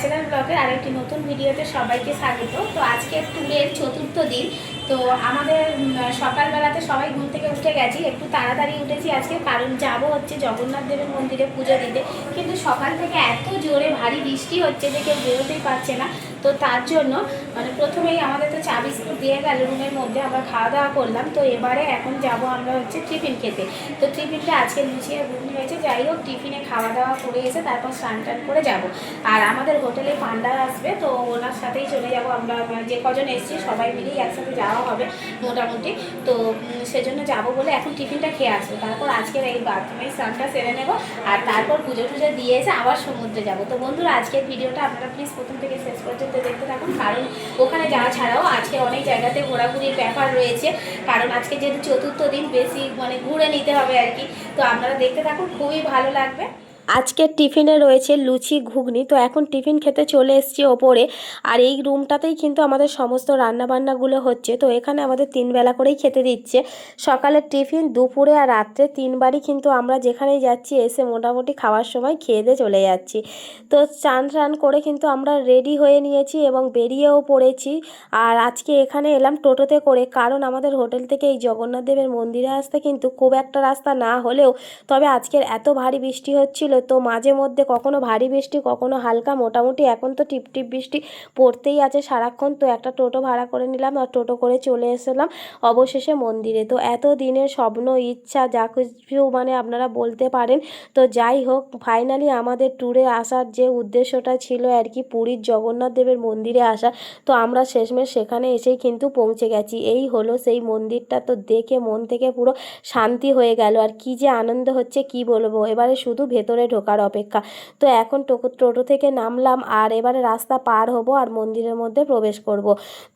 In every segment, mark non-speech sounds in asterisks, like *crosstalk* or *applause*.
Natural ব্লগের আরেকটি নতুন ভিডিওতে সবাইকে স্বাগত। তো আজকে ট্যুরের চতুর্থ দিন। তো আমাদের সকালবেলাতে সবাই ঘুম থেকে উঠে গেছি। একটু তাড়াতাড়ি উঠেছি আজকে, কারণ যাব হচ্ছে জগন্নাথ দেবের মন্দিরে পুজো দিতে। কিন্তু সকাল থেকে এত জোরে ভারী বৃষ্টি হচ্ছে যে কেউ বেরোতেই পারছে না। তো তার জন্য মানে প্রথমেই আমাদের তো চা বিস্কুট দিয়ে গেল, রুমের মধ্যে আমরা খাওয়া দাওয়া করলাম, তো এবারে এখন যাব আমরা হচ্ছে টিফিন খেতে। তো টিফিনটা আজকে লুচি আর হয়েছে, যাই হোক, টিফিনে খাওয়া দাওয়া করে এসে তারপর স্নান টান করে যাব। আর আমাদের হোটেলে পান্ডা আসবে, তো ওনার সাথেই চলে যাব আমরা মানে যে কজন এসেছি সবাই মিলেই একসাথে যাওয়া হবে মোটামুটি। তো সেজন্য যাব বলে এখন টিফিনটা খেয়ে আসব। তারপর আজকের এই বাথরুমে স্নানটা সেরে নেব, আর তারপর পুজো টুজো দিয়ে এসে আবার সমুদ্রে যাব। তো বন্ধুরা, আজকের ভিডিওটা আপনারা প্লিজ প্রথম থেকে শেষ পর্যন্ত দেখতে থাকুন, কারণ ওখানে যাওয়া ছাড়াও আজকে অনেক জায়গাতে ঘোরাঘুরির ব্যাপার রয়েছে। কারণ আজকে যেহেতু চতুর্থ দিন, বেশি মানে ঘুরে নিতে হবে আর কি। তো আপনারা দেখতে থাকুন, খুবই ভালো লাগবে। আজকের টিফিনে রয়েছে লুচি, ঘুগনি। তো এখন টিফিন খেতে চলে এসেছি ওপরে। আর এই রুমটাতেই কিন্তু আমাদের সমস্ত রান্নাবান্নাগুলো হচ্ছে। তো এখানে আমাদের তিন বেলা করেই খেতে দিচ্ছে। সকালের টিফিন, দুপুরে আর রাত্রে তিনবারই কিন্তু আমরা যেখানেই যাচ্ছি, এসে মোটামুটি খাওয়ার সময় খেয়ে দিয়ে চলে যাচ্ছি। তো চান টান করে কিন্তু আমরা রেডি হয়ে নিয়েছি এবং বেরিয়েও পড়েছি। আর আজকে এখানে এলাম টোটোতে করে। কারণ আমাদের হোটেল থেকে এই জগন্নাথ দেবের মন্দিরে আসতে কিন্তু খুব একটা রাস্তা না হলেও, তবে আজকের এত ভারী বৃষ্টি হচ্ছিল তো মাঝে মধ্যে কখনো ভারী বৃষ্টি, কখনো হালকা, মোটামুটি এখন তো টিপ টিপ বৃষ্টি পড়তেই আছে সারাক্ষণ। তো একটা টোটো ভাড়া করে নিলাম আর টোটো করে চলে এসেলাম অবশেষে মন্দিরে। তো এত দিনের স্বপ্ন, ইচ্ছা, যা কিছু মানে আপনারা বলতে পারেন। তো যাই হোক ফাইনালি আমাদের ট্যুরে আসার যে উদ্দেশ্যটা ছিল আর কি পুরীর জগন্নাথ দেবের মন্দিরে আসা, তো আমরা শেষমেশ সেখানে এসেই কিন্তু পৌঁছে গেছি। এই হলো সেই মন্দিরটা তো দেখে মন থেকে পুরো শান্তি হয়ে গেল। আর কি যে আনন্দ হচ্ছে, কি বলব? এবারে শুধু ভেতরে ঢোকার অপেক্ষা। তো এখন টোটো টোটো থেকে নামলাম আর এবারে রাস্তা পার হব আর মন্দিরের মধ্যে প্রবেশ করব।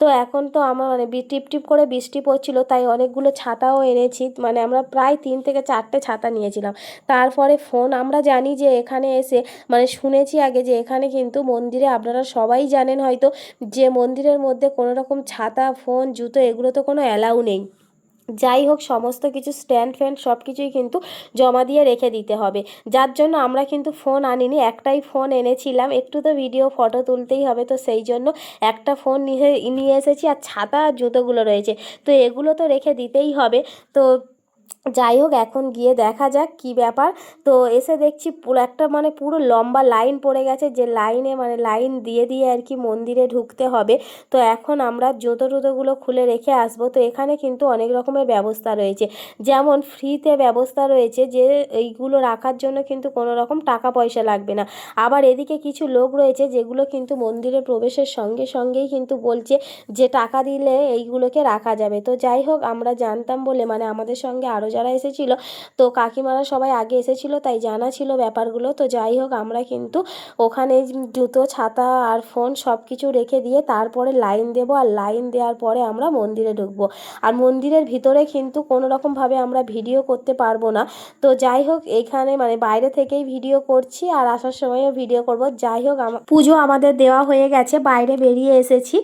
তো এখন তো আমার মানে টিপ টিপ করে বৃষ্টি পড়ছিল, তাই অনেকগুলো ছাতাও এনেছি। মানে আমরা প্রায় তিন থেকে চারটে ছাতা নিয়েছিলাম। তারপরে ফোন আমরা জানি যে এখানে এসে মানে শুনেছি আগে যে এখানে কিন্তু মন্দিরে আপনারা সবাই জানেন হয়তো, যে মন্দিরের মধ্যে কোনো রকম ছাতা, ফোন, জুতো এগুলো তো কোনো অ্যালাউ নেই। যাই হোক, সমস্ত কিছু স্ট্যান্ড ফ্যান্ড সব কিছুই কিন্তু জমা দিয়ে রেখে দিতে হবে। যার জন্য আমরা কিন্তু ফোন আনিনি, একটাই ফোন এনেছিলাম। একটু তো ভিডিও ফটো তুলতেই হবে, তো সেই জন্য একটা ফোন নিয়ে নিয়ে এসেছি আর ছাতা আর জুতোগুলো রয়েছে। তো এগুলো তো রেখে দিতেই হবে। তো যাই হোক, এখন গিয়ে দেখা যাক কি ব্যাপার। তো এসে দেখছি পুরো একটা মানে পুরো লম্বা লাইন পড়ে গেছে যে লাইনে মানে লাইন দিয়ে দিয়ে আর কি মন্দিরে ঢুকতে হবে। তো এখন আমরা জুতো টুতোগুলো খুলে রেখে আসব। তো এখানে কিন্তু অনেক রকমের ব্যবস্থা রয়েছে। যেমন ফ্রিতে ব্যবস্থা রয়েছে যে এইগুলো রাখার জন্য কিন্তু কোনো রকম টাকা পয়সা লাগবে না। আবার এদিকে কিছু লোক রয়েছে যেগুলো কিন্তু মন্দিরে প্রবেশের সঙ্গে সঙ্গেই কিন্তু বলছে যে টাকা দিলে এইগুলোকে রাখা যাবে। তো যাই হোক, আমরা জানতাম বলে মানে আমাদের সঙ্গে আরও যারা এসেছিল। তো কাকিমারা সবাই আগে এসেছিল, তাই জানা ছিল ব্যাপারগুলো। তো যাই হোক, আমরা কিন্তু ওখানে জুতো, ছাতা আর ফোন সব কিছু রেখে দিয়ে তারপরে লাইন দেব। আর লাইন দেওয়ার পরে আমরা মন্দিরে ঢুকবো। আর মন্দিরের ভিতরে কিন্তু কোনো রকমভাবে আমরা ভিডিও করতে পারব না। তো যাই হোক, এখানে মানে বাইরে থেকেই ভিডিও করছি আর আসার সময়ও ভিডিও করব। যাই হোক পুজো আমাদের দেওয়া হয়ে গেছে, বাইরে বেরিয়ে এসেছি।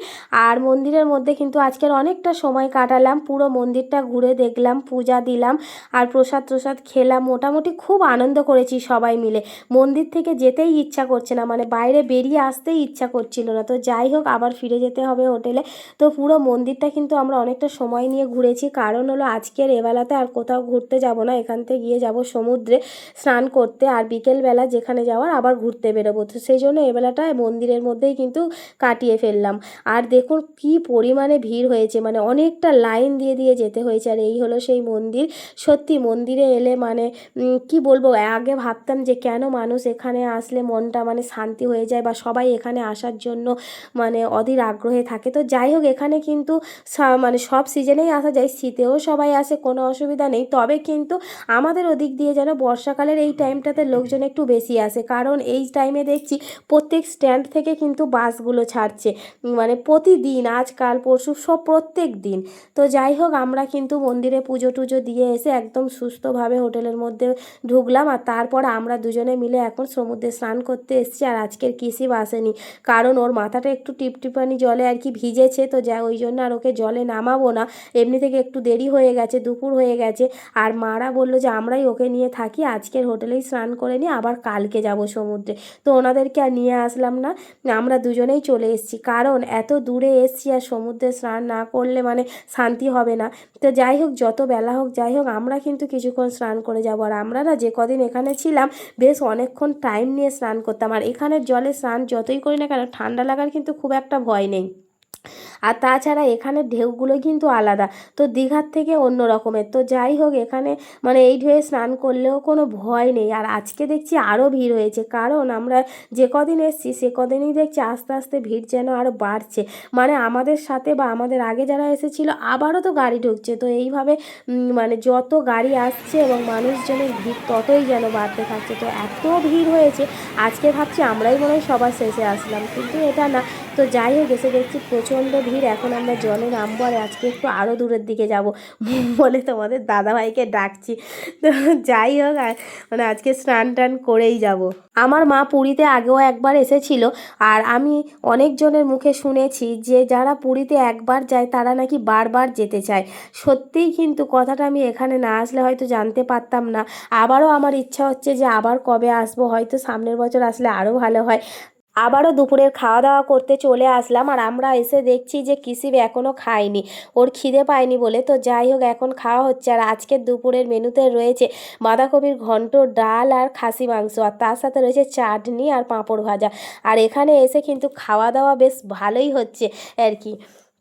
আর মন্দিরের মধ্যে কিন্তু আজকের অনেকটা সময় কাটালাম। পুরো মন্দিরটা ঘুরে দেখলাম, পূজা দিলাম। আর প্রসাদ প্রসাদ খেলাম। মোটামুটি খুব আনন্দ করেছি সবাই মিলে। মন্দির থেকে যেতেই ইচ্ছা করছে না মানে বাইরে বেরিয়ে আসতেই ইচ্ছা করছিল না। তো যাই হোক, আবার ফিরে যেতে হবে হোটেলে। তো পুরো মন্দিরটা কিন্তু আমরা অনেকটা সময় নিয়ে ঘুরেছি। কারণ হলো আজকের এবেলাতে আর কোথাও ঘুরতে যাব না। এখান থেকে গিয়ে যাব সমুদ্রে স্নান করতে আর বিকেলবেলা যেখানে যাওয়ার আবার ঘুরতে বেরোবো। তো সেই জন্য এবেলাটা মন্দিরের মধ্যেই কিন্তু কাটিয়ে ফেললাম। আর দেখুন কি পরিমাণে ভিড় হয়েছে মানে অনেকটা লাইন দিয়ে দিয়ে যেতে হয়েছে। আর এই হলো সেই মন্দির। সত্যি মন্দিরে এলে মানে কি বলব, আগে ভাবতাম যে কেন মানুষ এখানে আসলে মনটা মানে শান্তি হয়ে যায় বা সবাই এখানে আসার জন্য মানে অধীর আগ্রহে থাকে। তো যাই হোক, এখানে কিন্তু মানে সব সিজনেই আসা যায়, শীতেও সবাই আসে, কোনো অসুবিধা নেই। তবে কিন্তু আমাদের ওদিক দিয়ে যেন বর্ষাকালের এই টাইমটাতে লোকজন একটু বেশি আসে। কারণ এই টাইমে দেখছি প্রত্যেক স্ট্যান্ড থেকে কিন্তু বাসগুলো ছাড়ছে। মানে প্রতিদিন, আজকাল, পরশু, সব প্রত্যেক দিন। তো যাই হোক, আমরা কিন্তু মন্দিরে পুজো টুজো দিয়ে এসে একদম সুস্থভাবে হোটেলের মধ্যে ঢুকলাম আর তারপর আমরা দুজনে মিলে এখন সমুদ্রে স্নান করতে এসেছি আর আজকের কিসিব আসেনি কারণ ওর মাথাটা একটু টিপটিপানি জলে আর কি ভিজেছে তো যা ওই জন্য আর ওকে জলে নামাবো না। এমনি থেকে একটু দেরি হয়ে গেছে, দুপুর হয়ে গেছে আর মারা বলল যে আমরাই ওকে নিয়ে থাকি, আজকের হোটেলেই স্নান করে নিই আবার কালকে যাব সমুদ্রে। তো ওনাদেরকে আর নিয়ে আসলাম না, আমরা দুজনেই চলে এসেছি। কারণ এত দূরে এসছি আর সমুদ্রে স্নান না করলে মানে শান্তি হবে না। তো যাই হোক, যত বেলা হোক, যাই হোক আমরা কিন্তু কিছুক্ষণ স্নান করে যাব। আর আমরা না যে কদিন এখানে ছিলাম, বেশ অনেকক্ষণ টাইম নিয়ে স্নান করতাম। আর এখানের জলে স্নান যতই করি না কেন, ঠান্ডা লাগার কিন্তু খুব একটা ভয় নেই। আর তাছাড়া এখানের ঢেউগুলো কিন্তু আলাদা। তো দীঘার থেকে অন্য রকমের। তো যাই হোক, এখানে মানে এই ঢেউয়ে স্নান করলেও কোনো ভয় নেই। আর আজকে দেখছি আরও ভিড় হয়েছে। কারণ আমরা যে কদিন এসেছি, সে কদিনই দেখছি আস্তে আস্তে ভিড় যেন আরও বাড়ছে। মানে আমাদের সাথে বা আমাদের আগে যারা এসেছিল, আবারও তো গাড়ি ঢুকছে। তো এইভাবে মানে যত গাড়ি আসছে এবং মানুষজনের ভিড় ততই যেন বাড়তে থাকছে। তো এত ভিড় হয়েছে, আজকে ভাবছি আমরাই মনে হয় সবার শেষে আসলাম। কিন্তু এটা না তো যাই হোক, এসে দেখছি প্রচণ্ড ভিড়। এখন আমরা জলে নামবো আর আজকে একটু আরও দূরের দিকে যাব *laughs* বলে তোমাদের দাদাভাইকে ডাকছি। তো যাই হোক মানে আজকে স্নান টান করেই যাব। আমার মা পুরীতে আগেও একবার এসেছিল আর আমি অনেকজনের মুখে শুনেছি যে যারা পুরীতে একবার যায় তারা নাকি বারবার যেতে চায়। সত্যিই কিন্তু কথাটা আমি এখানে না আসলে হয়তো জানতে পারতাম না। আবারও আমার ইচ্ছা হচ্ছে যে আবার কবে আসব, হয়তো সামনের বছর আসলে আরও ভালো হয়। আবারও দুপুরের খাওয়া দাওয়া করতে চলে আসলাম আর আমরা এসে দেখছি যে কিসিব এখনও খায়নি। ওর খিদে পায়নি বলে তো যাই হোক এখন খাওয়া হচ্ছে আর আজকের দুপুরের মেনুতে রয়েছে বাঁধাকপির ঘন্ট, ডাল আর খাসি মাংস আর তার সাথে রয়েছে চাটনি আর পাঁপড় ভাজা। আর এখানে এসে কিন্তু খাওয়া দাওয়া বেশ ভালোই হচ্ছে আর কি।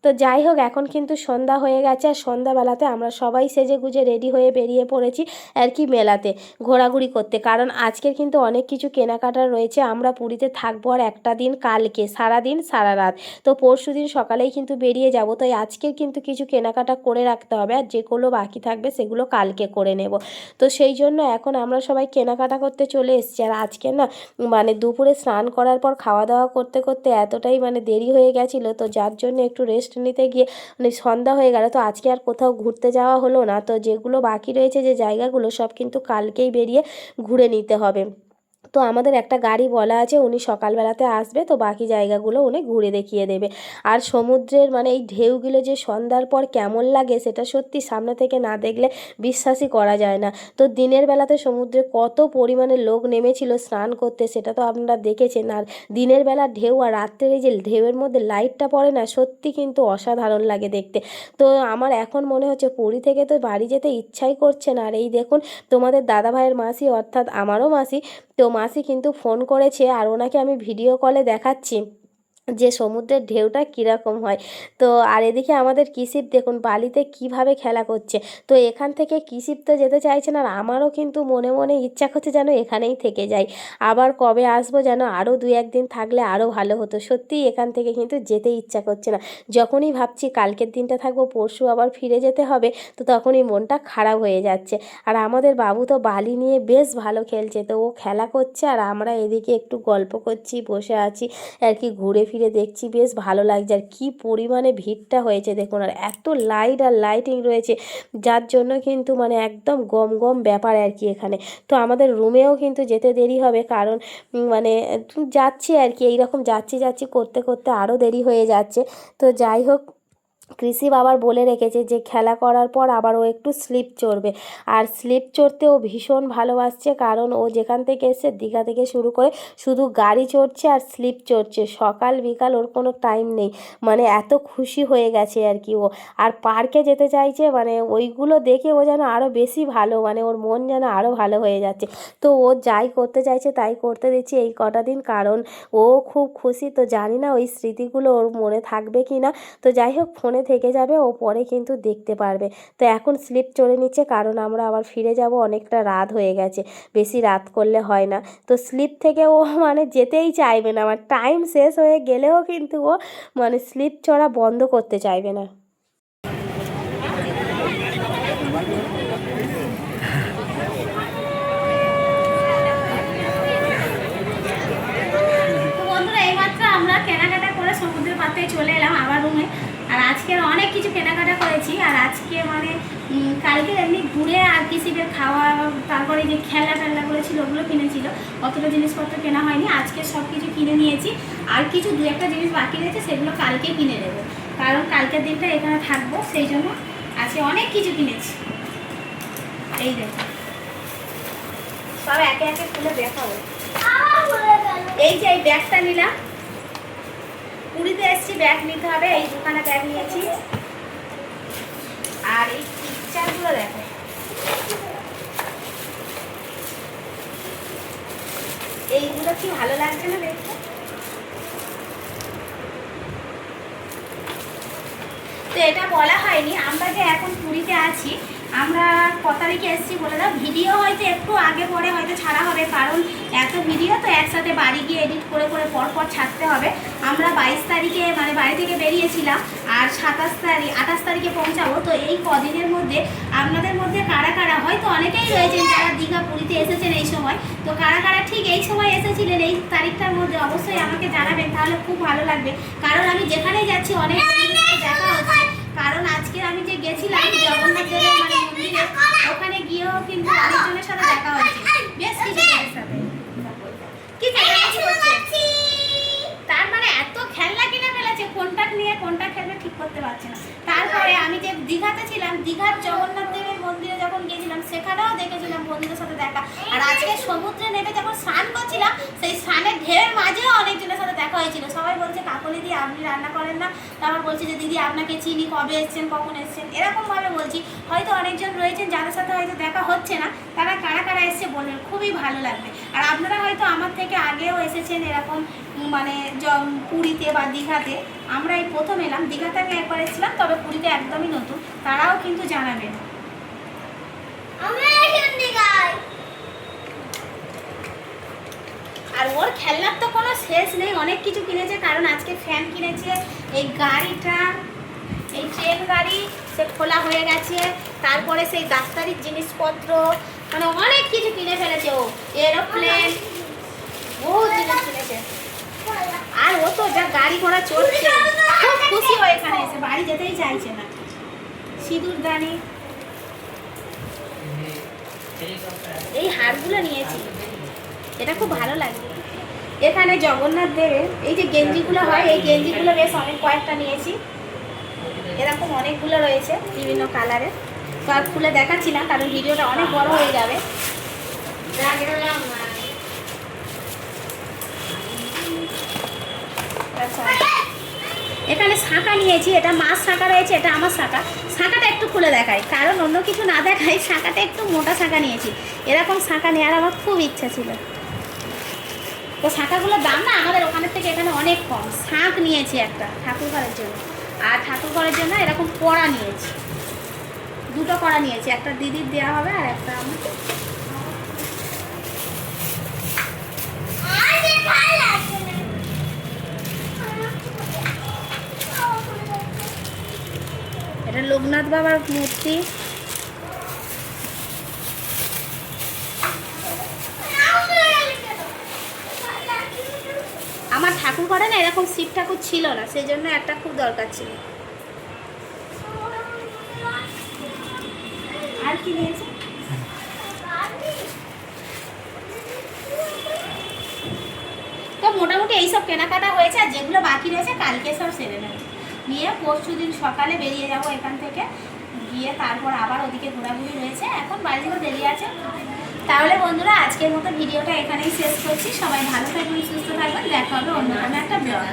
তো যাই হোক, এখন কিন্তু সন্ধ্যা হয়ে গেছে আর সন্ধ্যাবেলাতে আমরা সবাই সেজে গুজে রেডি হয়ে বেরিয়ে পড়েছি আর কি মেলাতে ঘোরাঘুরি করতে। কারণ আজকের কিন্তু অনেক কিছু কেনাকাটা রয়েছে, আমরা পুরীতে থাকব আর একটা দিন কালকে সারা দিন সারা রাত। তো পরশু দিন সকালেই কিন্তু বেরিয়ে যাব, তাই আজকের কিন্তু কিছু কেনাকাটা করে রাখতে হবে আর যেগুলো বাকি থাকবে সেগুলো কালকে করে নেব। তো সেই জন্য এখন আমরা সবাই কেনাকাটা করতে চলে এসেছি। আর আজকে না মানে দুপুরে স্নান করার পর খাওয়া দাওয়া করতে করতে এতটাই মানে দেরি হয়ে গেছিল, তো যার জন্য একটু রেস্ট নিতে গিয়ে মানে সন্ধ্যা হয়ে গেল। তো আজকে আর কোথাও ঘুরতে যাওয়া হলো না। তো যেগুলো বাকি রয়েছে যে জায়গাগুলো সব কিন্তু কালকেই বেরিয়ে ঘুরে নিতে হবে। তো আমাদের একটা গাড়ি বলা আছে, উনি সকালবেলাতে আসবে, তো বাকি জায়গাগুলো উনি ঘুরে দেখিয়ে দেবে। আর সমুদ্রের মানে এই ঢেউগুলো যে সন্ধ্যার পর কেমন লাগে, সেটা সত্যি সামনে থেকে না দেখলে বিশ্বাসই করা যায় না। তো দিনের বেলাতে সমুদ্রে কত পরিমাণে লোক নেমেছিল স্নান করতে, সেটা তো আপনারা দেখেছেন। আর দিনের বেলা ঢেউ আর রাত্রের এই যে ঢেউয়ের মধ্যে লাইটটা পড়ে না, সত্যি কিন্তু অসাধারণ লাগে দেখতে। তো আমার এখন মনে হচ্ছে পুরী থেকে তো বাড়ি যেতে ইচ্ছাই করছে না। আর এই দেখুন, তোমাদের দাদা ভাইয়ের মাসি, অর্থাৎ আমারও মাসি তো মাসি কিন্তু ফোন করেছে আর ওনাকে আমি ভিডিও কলে দেখাচ্ছি। যে সমুদ্রের ঢেউটা কীরকম হয়। তো আর এদিকে আমাদের কিসিপ দেখুন, বালিতে কীভাবে খেলা করছে। তো এখান থেকে কিসিপ তো যেতে চাইছে না আর আমারও কিন্তু মনে মনে ইচ্ছা করছে যেন এখানেই থেকে যাই। আবার কবে আসব যেন আরও দু একদিন থাকলে আরও ভালো হতো। সত্যিই এখান থেকে কিন্তু যেতে ইচ্ছা করছে না। যখনই ভাবছি কালকের দিনটা থাকব, পরশু আবার ফিরে যেতে হবে, তো তখনই মনটা খারাপ হয়ে যাচ্ছে। আর আমাদের বাবু তো বালি নিয়ে বেশ ভালো খেলছে, তো ও খেলা করছে আর আমরা এদিকে একটু গল্প করছি, বসে আছি, আর কি ঘুরে ফিরে দেখছি, বেশ ভালো লাগছে। আর কী পরিমাণে ভিড়টা হয়েছে দেখুন, আর এত লাইট আর লাইটিং রয়েছে, যার জন্য কিন্তু মানে একদম গম গম ব্যাপার আর কি এখানে। তো আমাদের রুমেও কিন্তু যেতে দেরি হবে, কারণ মানে যাচ্ছি আর কি, এইরকম যাচ্ছি যাচ্ছি করতে করতে আরও দেরি হয়ে যাচ্ছে। তো যাই হোক কৃষি বাবার বলে রেখেছে যে, খেলা করার পর আবার ও একটু স্লিপ চড়বে। আর স্লিপ চড়তে ও ভীষণ ভালোবাসছে, কারণ ও যেখান থেকে এসে দীঘা থেকে শুরু করে শুধু গাড়ি চড়ছে আর স্লিপ চড়ছে। সকাল, বিকাল ওর কোনো টাইম নেই। মানে এত খুশি হয়ে গেছে আর কি ও। আর পার্কে যেতে চাইছে মানে ওইগুলো দেখে ও যেন আরও বেশি ভালো মানে ওর মন যেন আরও ভালো হয়ে যাচ্ছে। তো ও যাই করতে চাইছে, তাই করতে দিচ্ছি এই কটা দিন, কারণ ও খুব খুশি। তো জানি না ওই স্মৃতিগুলো ওর মনে থাকবে কি না তো যাই হোক, ফোনে থেকে যাবে, ও পরে কিন্তু দেখতে পারবে। তো এখন স্লিপ চলে নিচ্ছে, কারণ আমরা আবার ফিরে যাব, অনেকটা রাত হয়ে গেছে। বেশি রাত করলে হয় না। তো স্লিপ থেকে ও *laughs* মানে যেতেই চাইবে না। আমার টাইম শেষ হয়ে গেলেও কিন্তু ও মানে স্লিপ চড়া বন্ধ করতে চাইবে না তো বন্ধুরা এইমাত্র আমরা কেনাকাটা করে সমুদ্রের পাড়ে চলে এলাম আবার রুমে আর আজকে অনেক কিছু কেনাকাটা করেছি আর আজকে মানে কালকে এমনি ঘুরে আর কিসিদের খাওয়া, তারপরে যে খেলা টেলনাগুলো ছিল, ওগুলো কিনেছিল। অতটা জিনিসপত্র কেনা হয়নি, আজকে সব কিছু কিনে নিয়েছি। আর কিছু দু একটা জিনিস বাকি রয়েছে, সেগুলো কালকে কিনে নেব। কারণ কালকের দিনটা এখানে থাকব, সেই জন্য আজকে অনেক কিছু কিনেছি। এই দেখো। সব একে একে খুলে দেখাবো। এই যে এই ব্যাগটা নিলাম। পুরীতে এসেছি, ব্যাগ নিতে হবে। এই দোকানে ব্যাগ নিয়েছি। আর এই পিকচারগুলো দেখো। এইগুলো কি ভালো লাগছে না দেখতে? তো এটা বলা হয়নি, আমরা যে এখন পুরীতে আছি, আমরা ক তারিখে এসেছি বলে দাও। ভিডিও হয়তো একটু আগে পরে হয়তো ছাড়া হবে, কারণ এত ভিডিও তো একসাথে বাড়ি গিয়ে এডিট করে করে পর পর ছাড়তে হবে। আমরা বাইশ তারিখে মানে বাড়ি থেকে বেরিয়েছিলাম আর সাতাশ তারিখ আঠাশ তারিখে পৌঁছাবো। তো এই কদিনের মধ্যে আপনাদের মধ্যে কারা কারা হয়তো অনেকেই রয়েছেন যারা দীঘা পুরীতে এসেছেন এই সময়। তো কারা কারা ঠিক এই সময় এসেছিলেন এই তারিখটার মধ্যে অবশ্যই আমাকে জানাবেন তাহলে খুব ভালো লাগবে। কারণ আমি যেখানেই যাচ্ছি অনেক দেখা হচ্ছে। কারণ আজকে আমি যে গেছিলাম জগন্নাথ দেবের মানে মন্দিরে ওখানে গিয়েও কিন্তু অনেকজনের সাথে দেখা হচ্ছে বেশ কিছু কি চেঁচামেচি করছে? তার মানে এত খেলনা কিনে ফেলেছে, কোনটা নিয়ে কোনটা খেলবে ঠিক করতে পারছে না। তারপরে আমি যে দীঘাতে ছিলাম, দীঘার জগন্নাথ দেবের মন্দিরে যখন গেছিলাম, সেখানেও দেখেছিলাম বন্ধুদের আর আজকে সমুদ্রে নেমে যখন স্নান করছিলাম, সেই স্নানের ঢেউয়ের মাঝেও অনেকজনের সাথে দেখা হয়েছিল। সবাই বলছে, কাকলি দি, আপনি রান্না করেন না? তারপর বলছে যে, দিদি, আপনাকে চিনি, কবে এসছেন, কখন এসছেন? এরকমভাবে বলছি। হয়তো অনেকজন রয়েছেন যাদের সাথে হয়তো দেখা হচ্ছে না, তারা কারা কারা এসছে বলবেন, খুবই ভালো লাগবে। আর আপনারা হয়তো আমার থেকে আগেও এসেছেন এরকম মানে পুরীতে বা দীঘাতে। আমরা এই প্রথম এলাম। দীঘাতে আমি একবার এসেছিলাম, তবে পুরীতে একদমই নতুন। তারাও কিন্তু জানাবেন। আর ওর খেলনার তো কোনো শেষ নেই অনেক কিছু কিনেছে কারণ আজকে ফ্যান কিনেছে এই গাড়িটা এই ট্রেন গাড়ি সে খোলা হয়ে গেছে তারপরে সেই ডাক্তারির জিনিসপত্র মানে অনেক কিছু কিনে ফেলেছে ও এরোপ্লেন বহু জিনিস কিনেছে। আর ও তো যা গাড়ি ঘোড়া চড়ছে খুব খুশি হয় এখানে এসে বাড়ি যেতেই চাইছে না। সিঁদুর দানি। এই হারগুলো নিয়েছি। এটা খুব ভালো লাগে। এখানে জগন্নাথ দেবের, এই যে গেঞ্জিগুলো হয়, এই গেঞ্জিগুলো বেশ অনেক কয়েকটা নিয়েছি। এরকম অনেকগুলো রয়েছে বিভিন্ন কালারের তো আর খুলে দেখাচ্ছি না, কারণ ভিডিওটা অনেক বড় হয়ে যাবে। আচ্ছা। এখানে শাঁখা নিয়েছি, এটা মাছ শাঁখা রয়েছে, এটা আমার শাঁখা। শাঁখাটা একটু খুলে দেখাই, কারণ অন্য কিছু না দেখাই, শাঁখাটা একটু মোটা শাঁখা নিয়েছি। এরকম শাঁখা নেওয়ার আমার খুব ইচ্ছা ছিল। তো শাঁখাগুলোর দাম না আমাদের ওখানের থেকে এখানে অনেক কম। শাঁখ নিয়েছি একটা ঠাকুর ঘরের জন্য। আর ঠাকুর ঘরের জন্য এরকম কড়া নিয়েছি। দুটো কড়া নিয়েছি একটা দিদির দেওয়া হবে আর একটা আমার এটা লোকনাথ বাবার মূর্তি আমার ঠাকুর ঘরে না এরকম শিব ঠাকুর ছিল না সেই জন্য একটা খুব দরকার ছিল। আর তো মোটামুটি এইসব কেনাকাটা হয়েছে, আর যেগুলো বাকি রয়েছে কালকে সব সেরে নেব। নিয়ে পরশু দিন সকালে বেরিয়ে যাব এখান থেকে, গিয়ে তারপর আবার ওদিকে ঘোরাঘুরি রয়েছে। এখন বাড়ি যেতে দেরি আছে। তাহলে বন্ধুরা, আজকের মতো ভিডিওটা এখানেই শেষ করছি। সবাই ভালো থাকবেন, সুস্থ থাকবেন। দেখা হবে অন্য কোনো একটা ব্লগ